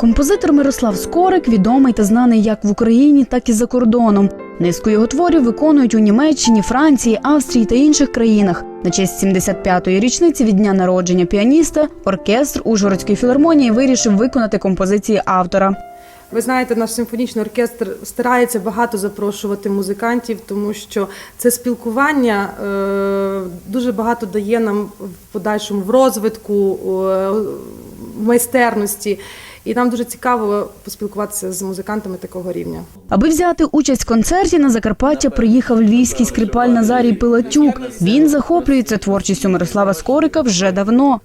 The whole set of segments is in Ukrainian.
Композитор Мирослав Скорик відомий та знаний як в Україні, так і за кордоном. Низку його творів виконують у Німеччині, Франції, Австрії та інших країнах. На честь 75-ї річниці від дня народження піаніста оркестр Ужгородської філармонії вирішив виконати композиції автора. Ви знаєте, наш симфонічний оркестр старається багато запрошувати музикантів, тому що це спілкування е, дуже багато дає нам в подальшому в розвитку, е, в майстерності. І нам дуже цікаво поспілкуватися з музикантами такого рівня. Аби взяти участь в концерті на Закарпаття приїхав львівський скрипаль Назарій Пилатюк. Він захоплюється творчістю Мирослава Скорика вже давно.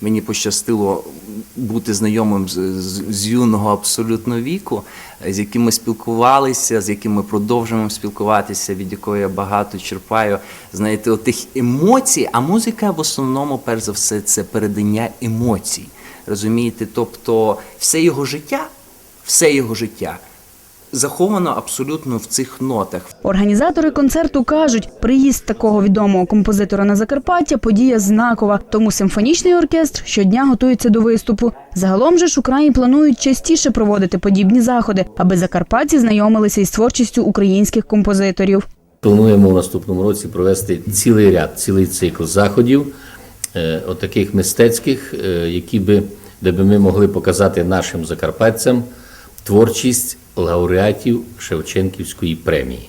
Мені пощастило бути знайомим з, з, з юного абсолютно віку, з яким ми спілкувалися, з яким ми продовжуємо спілкуватися, від якої я багато черпаю. Знаєте, от тих емоцій, а музика в основному, перш за все, це передання емоцій. Розумієте? Тобто, все його життя, все його життя заховано абсолютно в цих нотах. Організатори концерту кажуть, приїзд такого відомого композитора на Закарпаття подія знакова. Тому симфонічний оркестр щодня готується до виступу. Загалом же ж у краї планують частіше проводити подібні заходи, аби закарпатці знайомилися із творчістю українських композиторів. Плануємо в наступному році провести цілий ряд, цілий цикл заходів, е, отаких мистецьких, е, які би, де би ми могли показати нашим закарпатцям творчість лауреатів Шевченківської премії.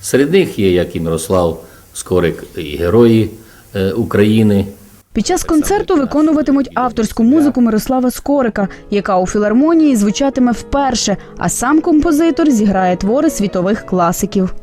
Серед них є як і Мирослав Скорик, і герої е, України. Під час концерту виконуватимуть авторську музику Мирослава Скорика, яка у філармонії звучатиме вперше, а сам композитор зіграє твори світових класиків.